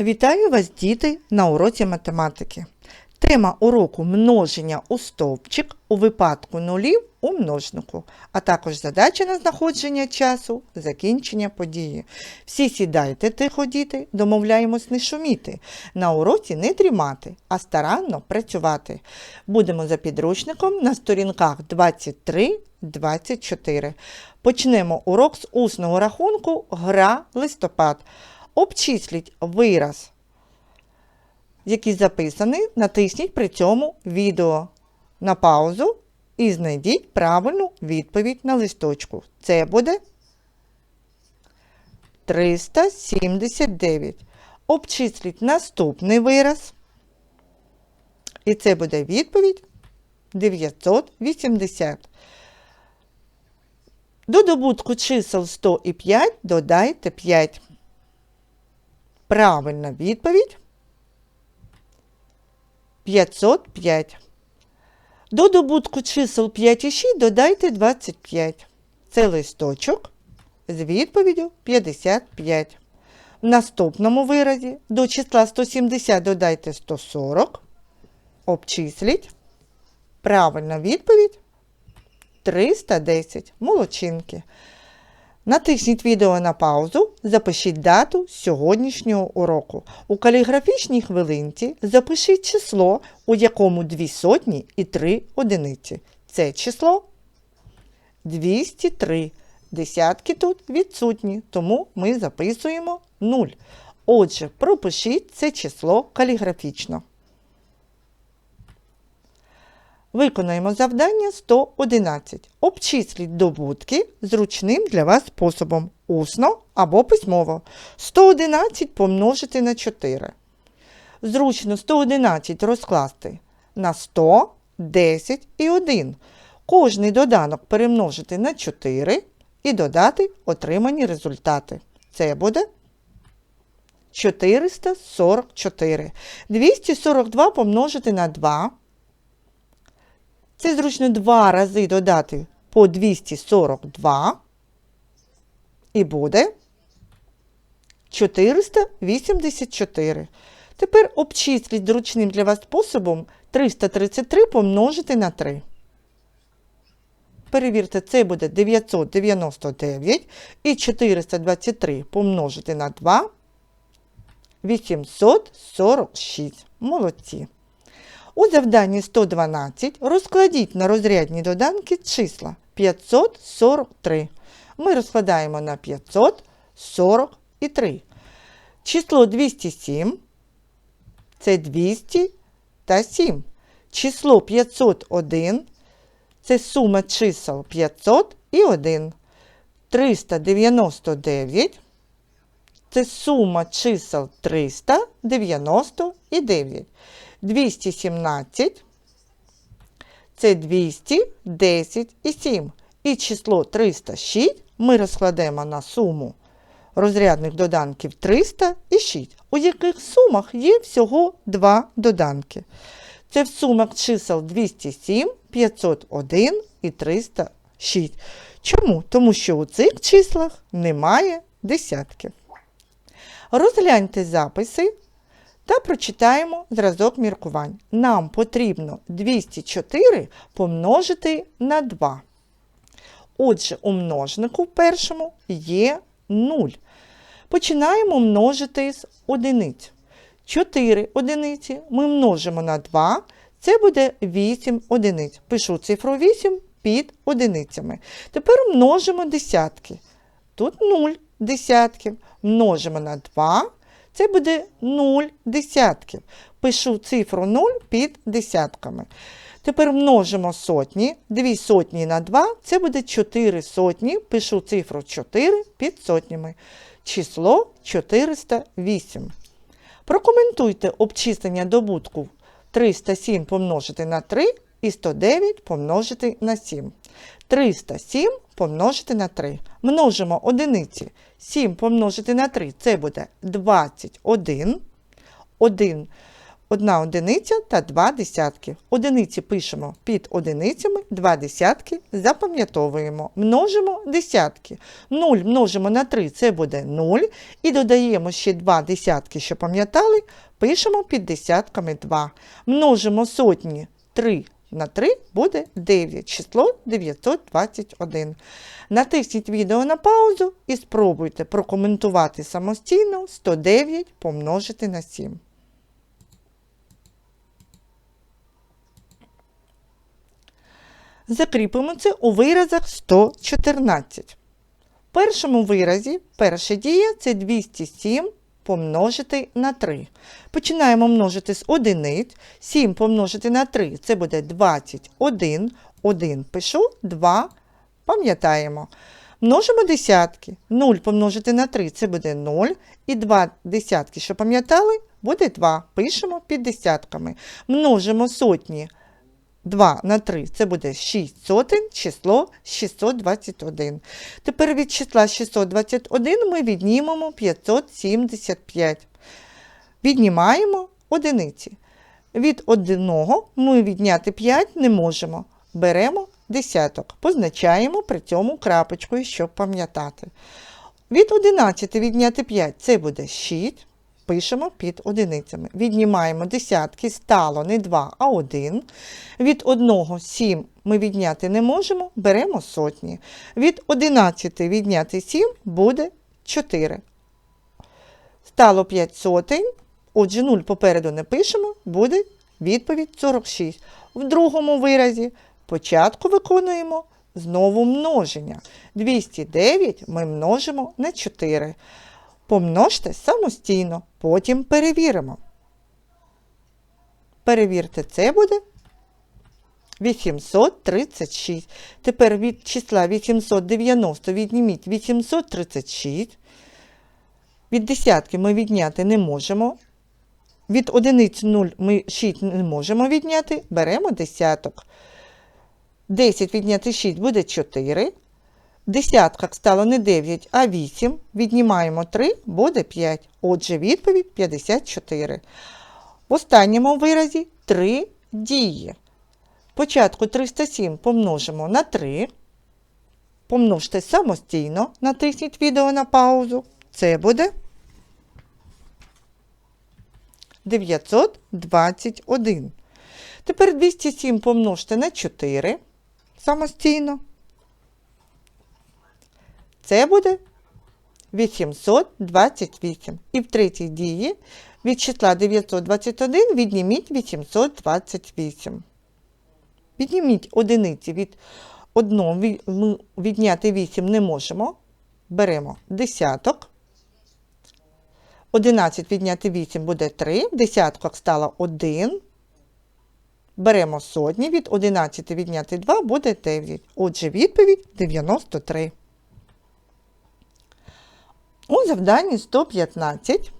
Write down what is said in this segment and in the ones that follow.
Вітаю вас, діти, на уроці математики. Тема уроку множення у стовпчик у випадку нулів у множнику, а також задача на знаходження часу, закінчення події. Всі сідайте тихо, діти, домовляємось не шуміти. На уроці не дрімати, а старанно працювати. Будемо за підручником на сторінках 23-24. Почнемо урок з усного рахунку Гра листопад. Обчисліть вираз, який записаний, натисніть при цьому відео на паузу і знайдіть правильну відповідь на листочку. Це буде 379. Обчисліть наступний вираз. І це буде відповідь 980. До добутку чисел 100 і 5 додайте 5. Правильна відповідь 505. До добутку чисел 5 і 6 додайте 25. Це листочок з відповіддю 55. В наступному виразі до числа 170 додайте 140. Обчисліть. Правильна відповідь 310. Молодчинки. Натисніть відео на паузу, запишіть дату сьогоднішнього уроку. У каліграфічній хвилинці запишіть число, у якому дві сотні і три одиниці. Це число 203. Десятки тут відсутні, тому ми записуємо 0. Отже, пропишіть це число каліграфічно. Виконаємо завдання 111. Обчисліть добутки зручним для вас способом усно або письмово. 111 помножити на 4. Зручно 111 розкласти на 100, 10 і 1. Кожний доданок перемножити на 4 і додати отримані результати. Це буде 444. 242 помножити на 2. Це зручно два рази додати по 242 і буде 484. Тепер обчисліть зручним для вас способом 333 помножити на 3. Перевірте, це буде 999 і 423 помножити на 2 846. Молодці. У завданні 112 розкладіть на розрядні доданки числа 543. Ми розкладаємо на 543. Число 207 це 200 та 7. Число 501 це сума чисел 500 і 1. 399 це сума чисел 399. 217 це 210 і 7. І число 306 ми розкладемо на суму розрядних доданків 300 і 6, у яких сумах є всього два доданки. Це в сумах чисел 207, 501 і 306. Чому? Тому що у цих числах немає десятків. Розгляньте записи та прочитаємо зразок міркувань. Нам потрібно 204 помножити на 2. Отже, у множнику першому є 0. Починаємо множити з одиниць. 4 одиниці ми множимо на 2, це буде 8 одиниць. Пишу цифру 8 під одиницями. Тепер множимо десятки. Тут 0 десятків. Множимо на 2, це буде 0 десятків. Пишу цифру 0 під десятками. Тепер множимо сотні. 2 сотні на 2 це буде 4 сотні. Пишу цифру 4 під сотнями. Число 408. Прокоментуйте обчислення добутку 307 помножити на 3 і 109 помножити на 7. 307 помножити на 3. Множимо одиниці. 7 помножити на 3 це буде 21. 1 одна одиниця та два десятки. Одиниці пишемо під одиницями, два десятки запам'ятовуємо. Множимо десятки. 0 множимо на 3 це буде 0. І додаємо ще два десятки, що пам'ятали, пишемо під десятками 2. Множимо сотні 3 на 3 буде 9, число 921. Натисніть відео на паузу і спробуйте прокоментувати самостійно 109 помножити на 7. Закріпимо це у виразах 114. В першому виразі перша дія це 207 помножити на 3. Починаємо множити з одиниць. 7 помножити на 3 це буде 21. 1 пишу, 2 пам'ятаємо. Множимо десятки. 0 помножити на 3 це буде 0. І 2 десятки, що пам'ятали, буде 2. Пишемо під десятками. Множимо сотні. 2 на 3 це буде 6 сотень, число 621. Тепер від числа 621 ми віднімемо 575. Віднімаємо одиниці. Від одного ми відняти 5 не можемо. Беремо десяток. Позначаємо при цьому крапочкою, щоб пам'ятати. Від 11 відняти 5 це буде 6. Пишемо під одиницями. Віднімаємо десятки, стало не 2, а 1. Від 1 7 ми відняти не можемо, беремо сотні. Від 11 відняти 7 буде 4. Стало 5 сотень. Отже, 0 попереду не пишемо, буде відповідь 46. В другому виразі початку виконуємо знову множення. 209 ми множимо на 4. Помножте самостійно, потім перевіримо. Перевірте, це буде 836. Тепер від числа 890 відніміть 836. Від десятки ми відняти не можемо. Від одиниць 0 ми 6 не можемо відняти. Беремо десяток. 10 відняти 6 буде 4. Десятках стало не 9, а 8. Віднімаємо 3, буде 5. Отже, відповідь 54. В останньому виразі 3 дії. Спочатку 307 помножимо на 3. Помножте самостійно, натисніть відео на паузу. Це буде 921. Тепер 207 помножте на 4 самостійно. Це буде 828. І в третій дії від числа 921 відніміть 828. Відніміть одиниці від 1 ми відняти 8 не можемо. Беремо десяток. 11 відняти 8 буде 3. В десятках стало 1. Беремо сотні. Від 11 відняти 2 буде 9. Отже, відповідь 93. У завданні 115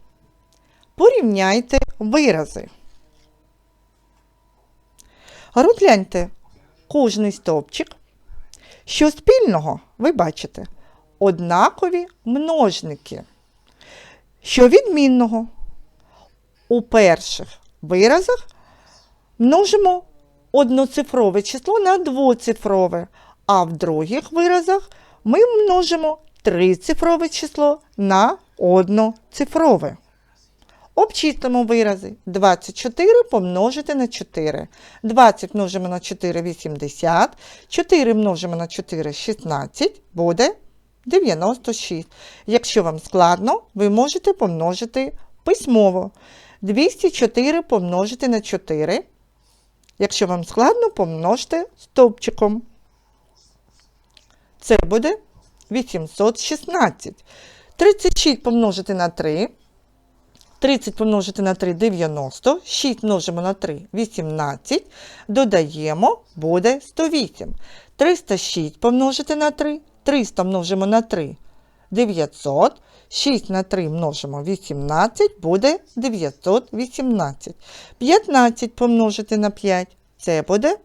порівняйте вирази. Розгляньте кожний стовпчик. Що спільного ви бачите? Однакові множники. Що відмінного? У перших виразах множимо одноцифрове число на двоцифрове, а в других виразах ми множимо трицифрове число на одноцифрове. Обчислимо вирази. 24 помножити на 4. 20 множимо на 4 80. 4 множимо на 4 16. Буде 96. Якщо вам складно, ви можете помножити письмово. 204 помножити на 4. Якщо вам складно, помножте стовпчиком. Це буде 816. 36 помножити на 3. 30 помножити на 3 90. 6 множимо на 3 18. Додаємо, буде 108. 306 помножити на 3. 300 множимо на 3 900. 6 на 3 множимо 18, буде 918. 15 помножити на 5. Це буде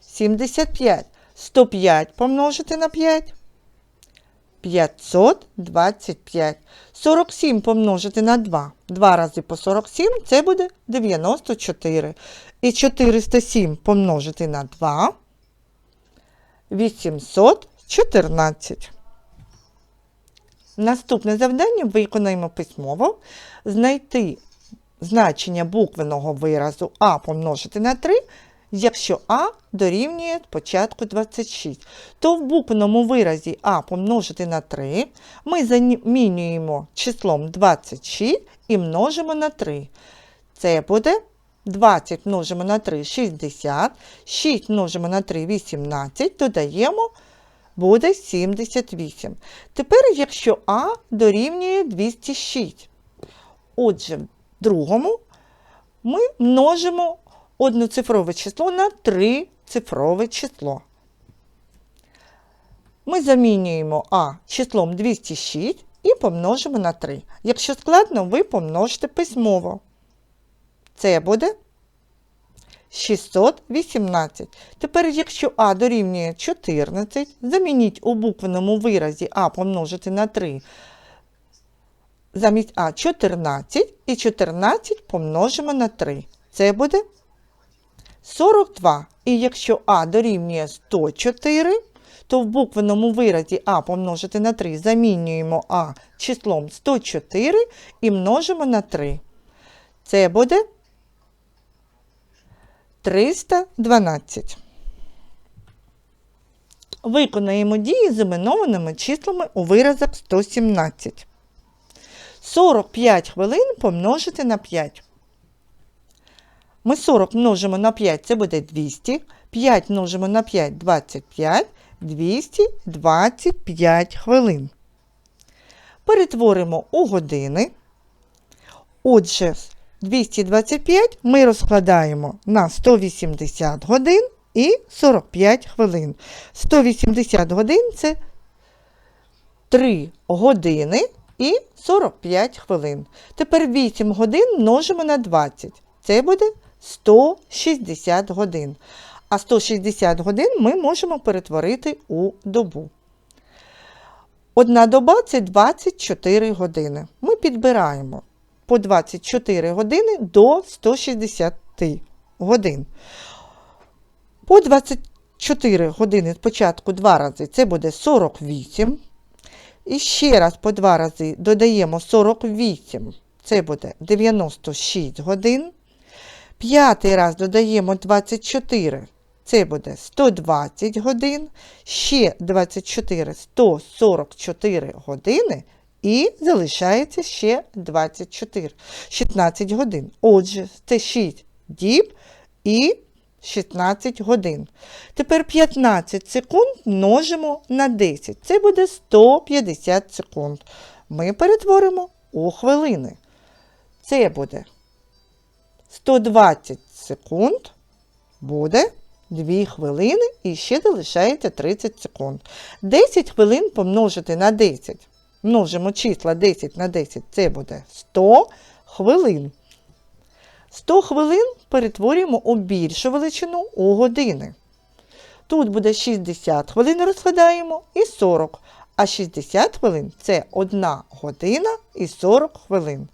75. 105 помножити на 5. 525. 47 помножити на 2. 2 рази по 47 це буде 94. І 407 помножити на 2 814. Наступне завдання виконаємо письмово. Знайти значення буквеного виразу А помножити на 3, якщо А дорівнює початку 26. То в буквеному виразі А помножити на 3 ми замінюємо числом 26 і множимо на 3. Це буде 20 множимо на 3 60, 6 множимо на 3 18, додаємо буде 78. Тепер, якщо А дорівнює 206. Отже, в другому ми множимо одноцифрове число на трицифрове число. Ми замінюємо А числом 206 і помножимо на 3. Якщо складно, ви помножите письмово. Це буде 618. Тепер, якщо А дорівнює 14, замініть у буквеному виразі А помножити на 3 замість А 14 і 14 помножимо на 3. Це буде 42. І якщо А дорівнює 104, то в буквеному виразі А помножити на 3 замінюємо А числом 104 і множимо на 3. Це буде 312. Виконаємо дії з іменованими числами у виразах 117. 45 хвилин помножити на 5. Ми 40 множимо на 5, це буде 200. 5 множимо на 5 25, 225 хвилин. Перетворимо у години. Отже, 225 ми розкладаємо на 180 годин і 45 хвилин. 180 годин це 3 години і 45 хвилин. Тепер 8 годин множимо на 20. Це буде 160 годин. А 160 годин ми можемо перетворити у добу. Одна доба це 24 години. Ми підбираємо по 24 години до 160 годин. По 24 години спочатку 2 рази це буде 48. І ще раз по 2 рази додаємо 48, це буде 96 годин. П'ятий раз додаємо 24, це буде 120 годин. Ще 24, 144 години. І залишається ще 24, 16 годин. Отже, це 6 діб і 16 годин. Тепер 15 секунд множимо на 10. Це буде 150 секунд. Ми перетворимо у хвилини. Це буде 120 секунд, буде 2 хвилини і ще залишається 30 секунд. 10 хвилин помножити на 10. Множимо числа 10 на 10, це буде 100 хвилин. 100 хвилин перетворюємо у більшу величину у години. Тут буде 60 хвилин розкладаємо і 40. А 60 хвилин це 1 година і 40 хвилин.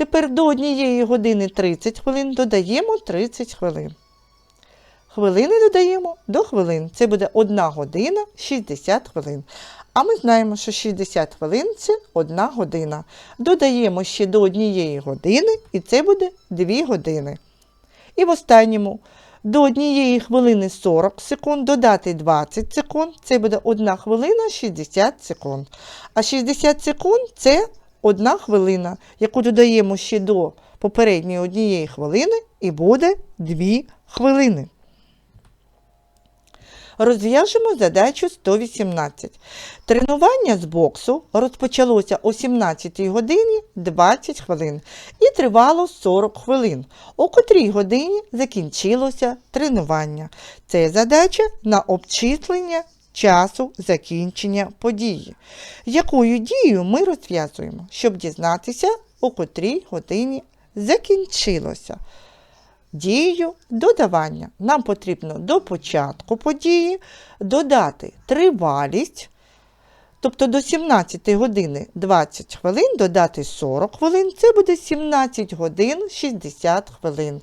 Тепер до однієї години 30 хвилин додаємо 30 хвилин. Хвилини додаємо до хвилин. Це буде 1 година 60 хвилин. А ми знаємо, що 60 хвилин це 1 година. Додаємо ще до однієї години, і це буде 2 години. І в останньому до однієї хвилини 40 секунд, додати 20 секунд, це буде 1 хвилина 60 секунд. А 60 секунд це 1 хвилина, яку додаємо ще до попередньої однієї хвилини, і буде 2 хвилини. Розв'яжемо задачу 118. Тренування з боксу розпочалося о 17 годині 20 хвилин і тривало 40 хвилин, о котрій годині закінчилося тренування. Це задача на обчислення часу закінчення події. Якою дією ми розв'язуємо, щоб дізнатися, у котрій годині закінчилося дію додавання. Нам потрібно до початку події додати тривалість, Тобто до 17 години 20 хвилин додати 40 хвилин, це буде 17 годин 60 хвилин.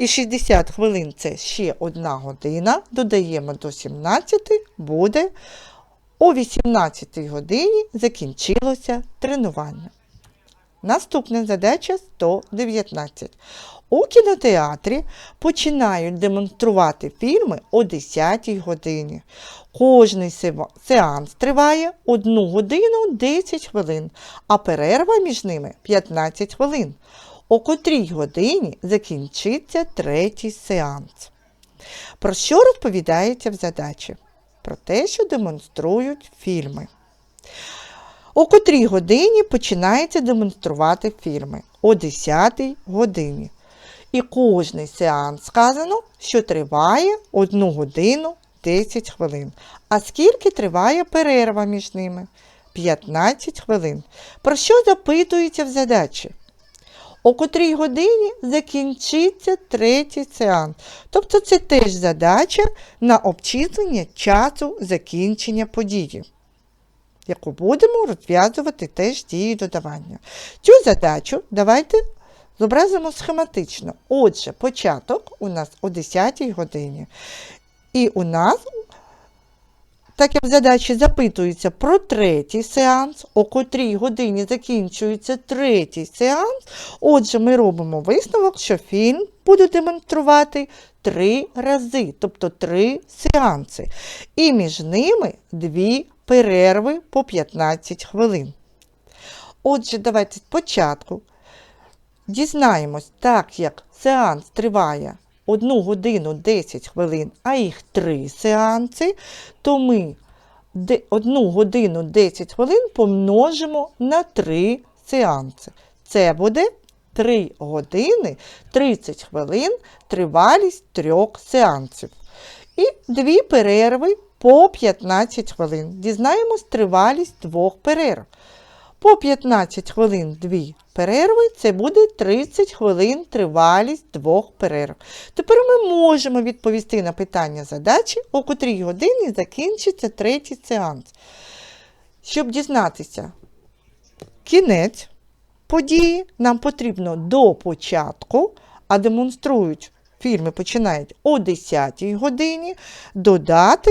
І 60 хвилин це ще одна година. Додаємо до 17, буде о 18 годині закінчилося тренування. Наступна задача 119. У кінотеатрі починають демонструвати фільми о 10 годині. Кожний сеанс триває 1 годину 10 хвилин, а перерва між ними 15 хвилин. О котрій годині закінчиться третій сеанс. Про що розповідається в задачі? Про те, що демонструють фільми. О котрій годині починається демонструвати фільми? О 10 годині. І кожний сеанс сказано, що триває 1 годину 10 хвилин. А скільки триває перерва між ними? 15 хвилин. Про що запитується в задачі? О котрій годині закінчиться третій сеанс. Тобто це теж задача на обчислення часу закінчення події, яку будемо розв'язувати теж дії додавання. Цю задачу давайте зобразимо схематично. Отже, початок у нас о 10 годині. І у нас, так як в задачі запитується про третій сеанс, о котрій годині закінчується третій сеанс, отже, ми робимо висновок, що фільм буде демонструвати три рази, тобто три сеанси. І між ними дві перерви по 15 хвилин. Отже, давайте спочатку дізнаємось, так як сеанс триває 1 годину 10 хвилин, а їх 3 сеанси, то ми 1 годину 10 хвилин помножимо на 3 сеанси. Це буде 3 години 30 хвилин тривалість трьох сеансів. І дві перерви по 15 хвилин. Дізнаємось тривалість двох перерв. По 15 хвилин дві перерви це буде 30 хвилин тривалість двох перерв. Тепер ми можемо відповісти на питання задачі, о котрій годині закінчиться третій сеанс. Щоб дізнатися кінець події, нам потрібно до початку, а демонструють фільми починають о 10 годині, додати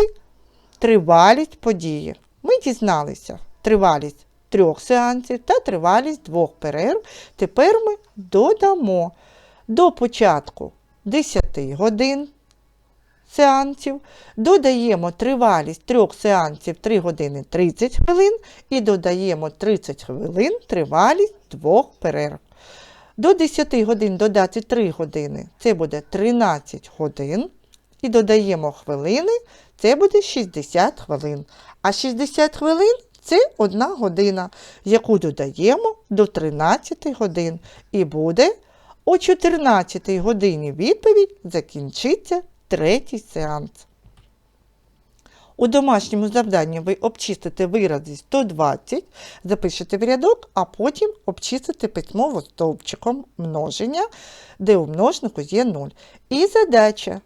тривалість події. Ми дізналися тривалість трьох сеансів та тривалість двох перерв. Тепер ми додамо до початку 10 годин сеансів, додаємо тривалість трьох сеансів 3 години 30 хвилин і додаємо 30 хвилин тривалість двох перерв. До 10 годин додати 3 години це буде 13 годин. І додаємо хвилини, це буде 60 хвилин. А 60 хвилин це 1 година, яку додаємо до 13 годин. І буде о 14 годині відповідь закінчиться третій сеанс. У домашньому завданні ви обчистите вирази 120, запишете в рядок, а потім обчистите письмово стовпчиком множення, де у множнику є 0. І задача,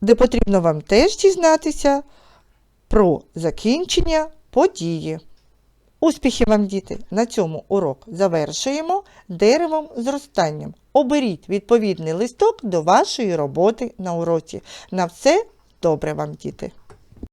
де потрібно вам теж дізнатися про закінчення події. Успіхів вам, діти! На цьому урок завершуємо деревом зростанням. Оберіть відповідний листок до вашої роботи на уроці. На все добре вам, діти!